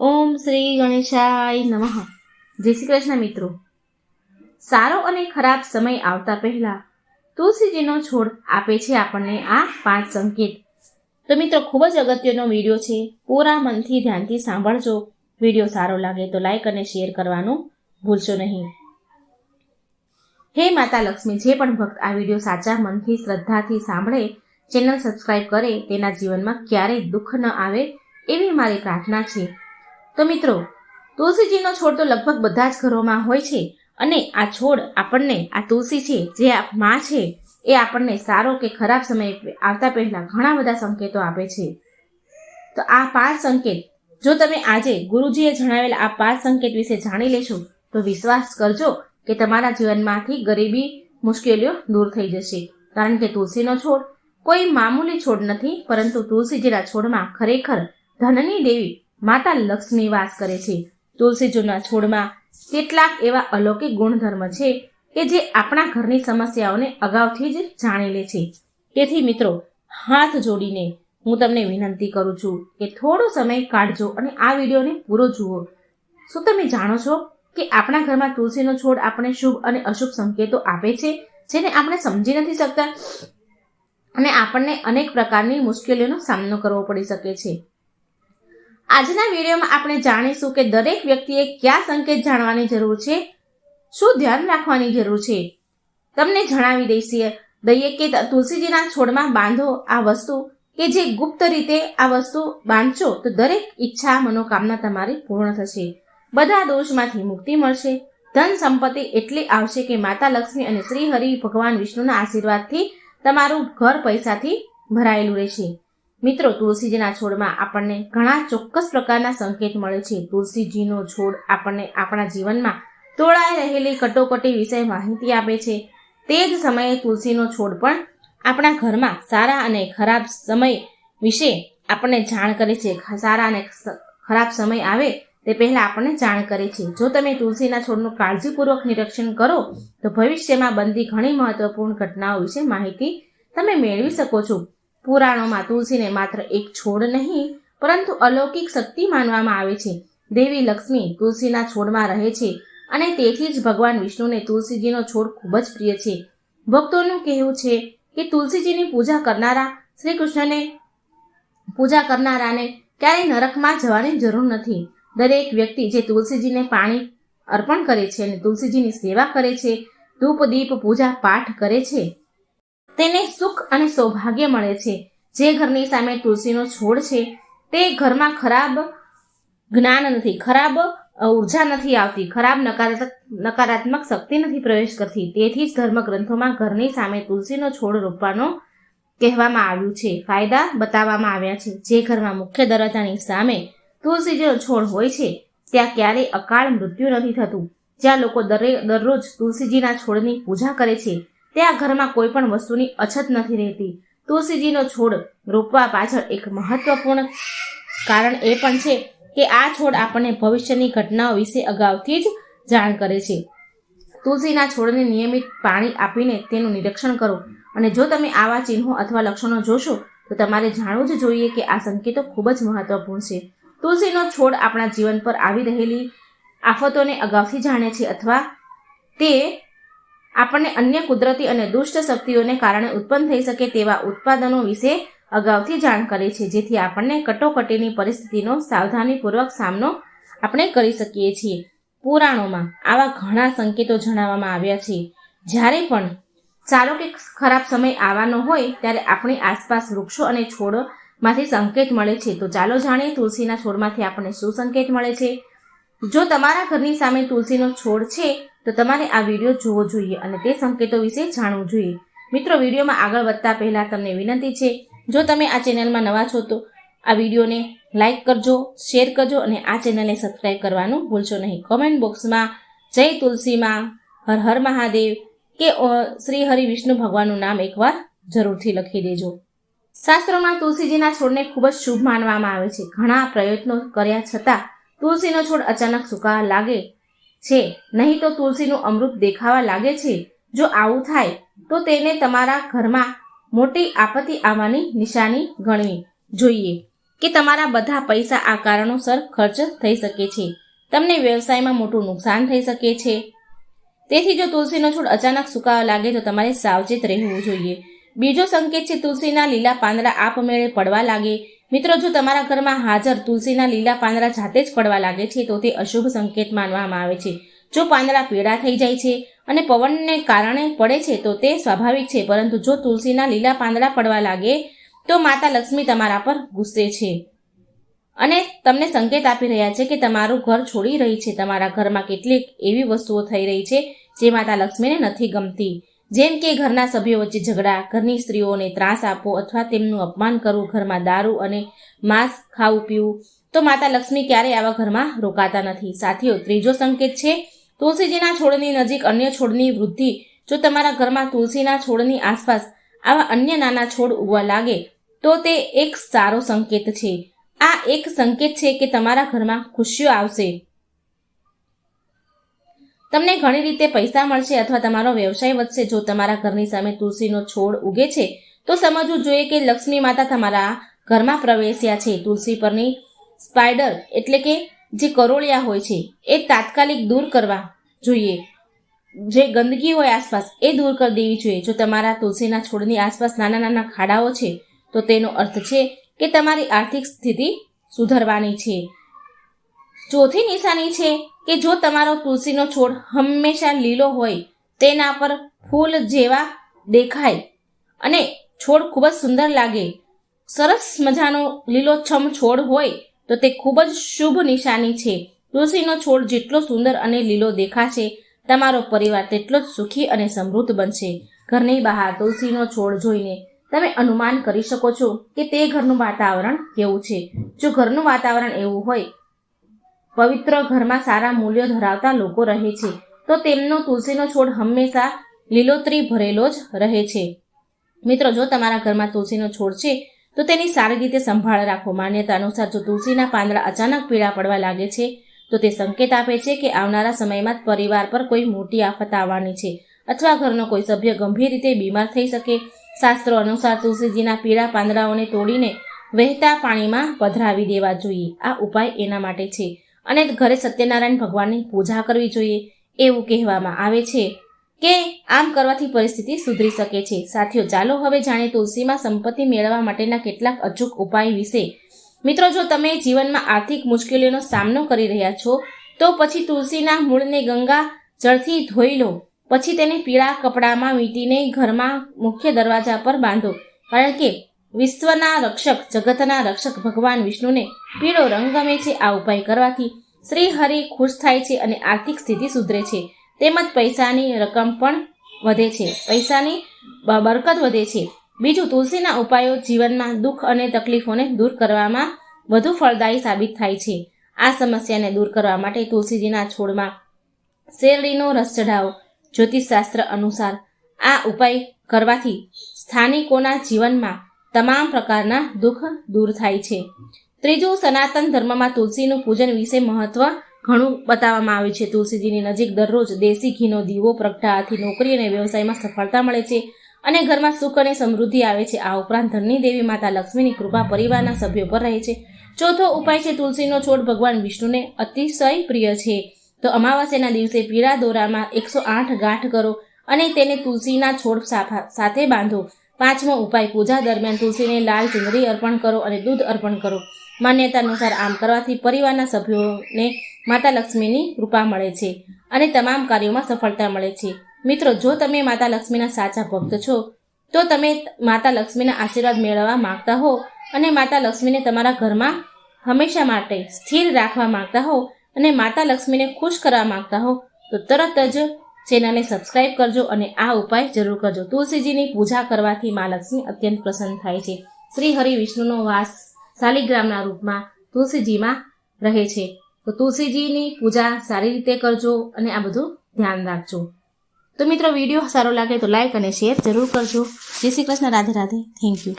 ઓમ શ્રી ગણેશાય નમઃ. જય શ્રી કૃષ્ણ મિત્રો. સારો અને ખરાબ સમય આવતા પહેલા તુલસીજીનો છોડ આપે છે આપણને આ પાંચ સંકેત. તો મિત્રો, ખૂબ જ અગત્યનો વીડિયો છે. પૂરા મનથી ધ્યાનથી સાંભળજો. વીડિયો સારો લાગે તો લાઈક અને શેર કરવાનું ભૂલશો નહીં. હે માતા લક્ષ્મી, જે પણ ભક્ત આ વીડિયો સાચા મનથી, શ્રદ્ધાથી સાંભળે, ચેનલ સબસ્ક્રાઈબ કરે, તેના જીવનમાં ક્યારેય દુઃખ ન આવે એવી મારી પ્રાર્થના છે. તો મિત્રો, તુલસીજીનો છોડ તો લગભગ બધા જ ઘરોમાં હોય છે અને આ છોડ આપણને, આ તુલસી છે, જે માં છે, એ આપણને સારો કે ખરાબ સમય આવતા પહેલાં ઘણા બધા સંકેતો આપે છે. તો આ પાંચ સંકેત, જો તમે આજે ગુરુજીએ જણાવેલા આ પાંચ સંકેત વિશે જાણી લેશો, તો વિશ્વાસ કરજો કે તમારા જીવનમાંથી ગરીબી, મુશ્કેલીઓ દૂર થઈ જશે. કારણ કે તુલસીનો છોડ કોઈ મામૂલી છોડ નથી, પરંતુ તુલસીજીના છોડમાં ખરેખર ધનની દેવી માતા લક્ષ્મી વાસ કરે છે. તુલસીજીના છોડમાં કેટલાક એવા અલૌકિક ગુણધર્મ છે કે જે આપણા ઘરની સમસ્યાઓને અગાઉથી જ જાણી લે છે. તેથી મિત્રો, હાથ જોડીને હું તમને વિનંતી કરું છું કે થોડો સમય કાઢજો અને આ વિડીયોને પૂરો જુઓ. શું તમે જાણો છો કે આપણા ઘરમાં તુલસીનો છોડ આપણે શુભ અને અશુભ સંકેતો આપે છે, જેને આપણે સમજી નથી શકતા? અને આપણને અનેક પ્રકારની મુશ્કેલીઓનો સામનો કરવો પડી શકે છે. આજના વિડીયોમાં આપણે જાણીશું કે દરેક વ્યક્તિએ કયા સંકેત જાણવાની જરૂર છે, શું ધ્યાન રાખવાની જરૂર છે. તમને જણાવી દઈશીએ, દઈએ કે તુલસીજીના છોડમાં બાંધો આ વસ્તુ કે જે ગુપ્ત રીતે આ વસ્તુ બાંધશો તો દરેક ઈચ્છા, મનોકામના તમારી પૂર્ણ થશે. બધા દોષમાંથી મુક્તિ મળશે. ધન સંપત્તિ એટલી આવશે કે માતા લક્ષ્મી અને શ્રી હરિ ભગવાન વિષ્ણુના આશીર્વાદથી તમારું ઘર પૈસાથી ભરાયેલું રહેશે. મિત્રો, તુલસીજીના છોડમાં આપણને ઘણા ચોક્કસ પ્રકારના સંકેત મળે છે. તુલસીજીનો છોડ આપણને આપણા જીવનમાં તોળાઈ રહેલી કટોકટી વિશે માહિતી આપે છે. તે જ સમયે તુલસીનો છોડ પણ આપણા ઘરમાં સારા અને ખરાબ સમય વિશે આપણને જાણ કરે છે. સારા અને ખરાબ સમય આવે તે પહેલાં આપણને જાણ કરે છે. જો તમે તુલસીના છોડનું કાળજીપૂર્વક નિરીક્ષણ કરો, તો ભવિષ્યમાં બનતી ઘણી મહત્વપૂર્ણ ઘટનાઓ વિશે માહિતી તમે મેળવી શકો છો. પુરાણોમાં તુલસીને માત્ર એક છોડ નહીં, પરંતુ અલૌકિક શક્તિ માનવામાં આવે છે. દેવી લક્ષ્મી તુલસીના છોડમાં રહે છે અને તેથી જ ભગવાન વિષ્ણુને તુલસીજીનો છોડ ખૂબ જ પ્રિય છે. ભક્તોનું કહેવું છે કે તુલસીજીની પૂજા કરનારા શ્રી કૃષ્ણને પૂજા કરનારાને ક્યારેય નરકમાં જવાની જરૂર નથી. દરેક વ્યક્તિ જે તુલસીજીને પાણી અર્પણ કરે છે અને તુલસીજીની સેવા કરે છે, ધૂપ, દીપ, પૂજા, પાઠ કરે છે તેને સુખ અને સૌભાગ્ય મળે છે. જે ઘરની સામે તુલસીનો છોડ છે, તે ઘરમાં ખરાબ જ્ઞાન નથી, ખરાબ ઊર્જા નથી આવતી, ખરાબ નકારાત્મક શક્તિ નથી પ્રવેશ કરતી. તેથી જ ધર્મ ગ્રંથોમાં ઘરની સામે તુલસીનો છોડ રોપવાનો કહેવામાં આવ્યું છે. ફાયદા બતાવવામાં આવ્યા છે. જે ઘરમાં મુખ્ય દરવાજાની સામે તુલસીજીનો છોડ હોય છે, ત્યાં ક્યારેય અકાળ મૃત્યુ નથી થતું. જ્યાં લોકો દરે, દરરોજ તુલસીજીના છોડની પૂજા કરે છે ત્યાં ઘરમાં કોઈ પણ વસ્તુની અછત નથી રહેતી. તુલસીજીનો છોડ રોપવા પાછળ એક મહત્વપૂર્ણ કારણ એ પણ છે કે આ છોડ આપણને ભવિષ્યની ઘટનાઓ વિશે અગાઉથી જ જાણ કરે છે. તુલસીના છોડને નિયમિત પાણી આપીને તેનું નિરીક્ષણ કરો અને જો તમે આવા ચિહ્નો અથવા લક્ષણો જોશો, તો તમારે જાણવું જ જોઈએ કે આ સંકેતો ખૂબ જ મહત્વપૂર્ણ છે. તુલસીનો છોડ આપણા જીવન પર આવી રહેલી આફતોને અગાઉથી જાણે છે અથવા તે આપણને અન્ય કુદરતી અને દુષ્ટ શક્તિઓને કારણે ઉત્પન્ન થઈ શકે તેવા ઉત્પાદનો વિશે અગાઉથી જાણ કરે છે. જેથી આપણને કટોકટીની પરિસ્થિતિનો સાવધાનીપૂર્વક સામનો આપણે કરી શકીએ છીએ. પુરાણોમાં આવા ઘણા સંકેતો જણાવવામાં આવ્યા છે. જ્યારે પણ સારો કે ખરાબ સમય આવવાનો હોય, ત્યારે આપણી આસપાસ વૃક્ષો અને છોડમાંથી સંકેત મળે છે. તો ચાલો જાણીએ તુલસીના છોડમાંથી આપણને શું સંકેત મળે છે? જો તમારા ઘરની સામે તુલસીનો છોડ છે તો તમારે આ વીડિયો જોવો જોઈએ અને તે સંકેતો વિશે જાણવું જોઈએ. મિત્રો, વિડીયોમાં આગળ વધતા પહેલાં તમને વિનંતી છે, જો તમે આ ચેનલમાં નવા છો તો આ વિડીયોને લાઇક કરજો, શેર કરજો અને આ ચેનલને સબસ્ક્રાઈબ કરવાનું ભૂલશો નહીં. કોમેન્ટ બોક્સમાં જય તુલસીમાં હર હર મહાદેવ કે શ્રી હરિ વિષ્ણુ ભગવાનનું નામ એકવાર જરૂરથી લખી દેજો. શાસ્ત્રોમાં તુલસીજીના છોડને ખૂબ જ શુભ માનવામાં આવે છે. ઘણા પ્રયત્નો કર્યા છતાં તુલસીનો છોડ અચાનક સુકા લાગે છે. નહીં તો તુલસીનું અમૃત દેખાવા લાગે છે. જો આવું થાય, તો તેને તમારા ઘરમાં મોટી આપત્તિ આવવાની નિશાની ગણવી જોઈએ કે તમારા બધા પૈસા આ કારણોસર ખર્ચ થઈ શકે છે. તમને વ્યવસાયમાં મોટું નુકસાન થઈ શકે છે. તેથી જો તુલસીનો છોડ અચાનક સુકાવા લાગે, તો તમારે સાવચેત રહેવું જોઈએ. બીજો સંકેત છે, તુલસીના લીલા પાંદડા આપમેળે પડવા લાગે. મિત્રો, જો તમારા ઘરમાં હાજર તુલસીના લીલા પાંદડા જાતે જ પડવા લાગે છે, તો તે અશુભ સંકેત માનવામાં આવે છે. જો પાંદડા પીળા થઈ જાય છે અને પવનને કારણે પડે છે, તો તે સ્વાભાવિક છે. પરંતુ જો તુલસીના લીલા પાંદડા પડવા લાગે, તો માતા લક્ષ્મી તમારા પર ગુસ્સે છે. અને તમને સંકેત આપી રહ્યા છે કે તમારું ઘર છોડી રહી છે. તમારા ઘરમાં કેટલીક એવી વસ્તુઓ થઈ રહી છે, જે માતા લક્ષ્મીને નથી ગમતી. જેમ કે ઘરના સભ્યો વચ્ચે ઝઘડા, ઘરની સ્ત્રીઓને ત્રાસ આપવો અથવા તેમનું અપમાન કરવું, ઘરમાં દારૂ અને માંસ ખાવું પીવું, તો માતા લક્ષ્મી ક્યારેય આવા ઘરમાં રોકાતા નથી. સાથીઓ, ત્રીજો સંકેત છે, તુલસીજીના છોડની નજીક અન્ય છોડની વૃદ્ધિ. જો તમારા ઘરમાં તુલસીના છોડની આસપાસ આવા અન્ય નાના છોડ ઉગવા લાગે, તો તે એક સારો સંકેત છે. આ એક સંકેત છે કે તમારા ઘરમાં ખુશીઓ આવશે. તમને ઘણી રીતે પૈસા મળશે અથવા તમારો વ્યવસાય વધશે. જો તમારા ઘરની સામે તુલસીનો છોડ ઉગે છે, તો સમજવું જોઈએ કે લક્ષ્મી માતા તમારા ઘરમાં પ્રવેશ્યા છે. તુલસી પરની સ્પાઈડર એટલે કે જે કરોળિયા હોય છે, એ તાત્કાલિક દૂર કરવા જોઈએ. જે ગંદકી હોય આસપાસ, એ દૂર કરી દેવી જોઈએ. જો તમારા તુલસીના છોડની આસપાસ નાના નાના ખાડાઓ છે, તો તેનો અર્થ છે કે તમારી આર્થિક સ્થિતિ સુધરવાની છે. ચોથી નિશાની છે કે જો તમારો તુલસીનો છોડ હંમેશા લીલો હોય, તેના પર ફૂલ જેવા દેખાય. અને છોડ ખૂબ જ સુંદર લાગે. સરસ મજાનો લીલોછમ છોડ હોય, તો તે ખૂબ જ શુભ નિશાની છે. તુલસીનો છોડ જેટલો સુંદર અને લીલો દેખાશે, તમારો પરિવાર તેટલો જ સુખી અને સમૃદ્ધ બનશે. ઘરની બહાર તુલસીનો છોડ જોઈને તમે અનુમાન કરી શકો છો કે તે ઘરનું વાતાવરણ કેવું છે. જો ઘરનું વાતાવરણ એવું હોય પવિત્ર ઘરમાં સારા મૂલ્યો ધરાવતા લોકો રહે છે, તો તેમનો તુલસીનો છોડ હંમેશા લીલોતરી ભરેલો જ રહે છે. મિત્રો, જો તમારા ઘરમાં તુલસીનો છોડ છે, તો તેની સારી રીતે સંભાળ રાખો. માન્યતા અનુસાર જો તુલસીના પાંદડા અચાનક પીળા પડવા લાગે છે, તો તે સંકેત આપે છે કે આવનારા સમયમાં પરિવાર પર કોઈ મોટી આફત આવવાની છે અથવા ઘરનો કોઈ સભ્ય ગંભીર રીતે બીમાર થઈ શકે. શાસ્ત્રો અનુસાર તુલસીજીના પીળા પાંદડાઓને તોડીને વહેતા પાણીમાં પધરાવી દેવા જોઈએ. આ ઉપાય એના માટે છે. અને ઘરે સત્યનારાયણ ભગવાનની પૂજા કરવી જોઈએ એવું કહેવામાં આવે છે કે આમ કરવાથી પરિસ્થિતિ સુધરી શકે છે. સાથીઓ, ચાલો હવે જાણીએ તુલસીમાં સંપત્તિ મેળવવા માટેના કેટલાક અચૂક ઉપાય વિશે. મિત્રો, જો તમે જીવનમાં આર્થિક મુશ્કેલીઓનો સામનો કરી રહ્યા છો, તો પછી તુલસીના મૂળને ગંગા જળથી ધોઈ લો. પછી તેને પીળા કપડામાં વીંટીને ઘરમાં મુખ્ય દરવાજા પર બાંધો. કારણ કે વિશ્વના રક્ષક, જગતના રક્ષક ભગવાન વિષ્ણુને પીળો રંગ ગમે છે, આ ઉપાય કરવાથી શ્રી હરિ ખુશ થાય છે અને આર્થિક સ્થિતિ સુધરે છે. તેમજ પૈસાની રકમ પણ વધે છે. પૈસાની બરકત વધે છે. બીજું, તુલસીના ઉપાયો જીવનમાં દુઃખ અને તકલીફોને દૂર કરવામાં વધુ ફળદાયી સાબિત થાય છે. આ સમસ્યાને દૂર કરવા માટે તુલસીજીના છોડમાં શેરડીનો રસ ચઢાવો. જ્યોતિષશાસ્ત્ર અનુસાર આ ઉપાય કરવાથી સ્થાનિકોના જીવનમાં તમામ પ્રકારના દુઃખ દૂર થાય છે. ત્રીજું, સનાતન ધર્મમાં તુલસીનું પૂજન વિશે મહત્વ ઘણું બતાવવામાં આવ્યું છે. તુલસીજીની નજીક દરરોજ દેશી ઘીનો દીવો, પ્રગટાવાથી નોકરી અને વ્યવસાયમાં સફળતા મળે છે અને ઘરમાં સુખ અને સમૃદ્ધિ આવે છે. આ ઉપરાંત ધનની દેવી માતા લક્ષ્મીની કૃપા પરિવારના સભ્યો પર રહે છે. ચોથો ઉપાય છે તુલસીનો છોડ ભગવાન વિષ્ણુને અતિશય પ્રિય છે. તો અમાવાસ્યાના દિવસે પીળા દોરામાં એકસો આઠ ગાંઠ કરો અને તેને તુલસીના છોડ સાથે બાંધો. પાંચમો ઉપાય, પૂજા દરમિયાન તુલસીને લાલ ચુંદડી અર્પણ કરો અને દૂધ અર્પણ કરો. માન્યતા અનુસાર આમ કરવાથી પરિવારના સભ્યોને માતા લક્ષ્મીની કૃપા મળે છે અને તમામ કાર્યોમાં સફળતા મળે છે. મિત્રો, જો તમે માતા લક્ષ્મીના સાચા ભક્ત છો, તો તમે માતા લક્ષ્મીના આશીર્વાદ મેળવવા માંગતા હો અને માતા લક્ષ્મીને તમારા ઘરમાં હંમેશા માટે સ્થિર રાખવા માંગતા હો અને માતા લક્ષ્મીને ખુશ કરવા માંગતા હો, તો તરત જ ચેનલને સબસ્ક્રાઇબ કરજો અને આ ઉપાય જરૂર કરજો. તુલસીજીની પૂજા કરવાથી મા લક્ષ્મી અત્યંત પ્રસન્ન થાય છે. શ્રી હરિ વિષ્ણુનો વાસ શાલિગ્રામના રૂપમાં તુલસીજીમાં રહે છે. તો તુલસીજીની પૂજા સારી રીતે કરજો અને આ બધું ધ્યાન રાખજો. તો મિત્રો, વીડિયો સારો લાગે તો લાઈક અને શેર જરૂર કરજો. જય શ્રી કૃષ્ણ, રાધે રાધે. Thank you.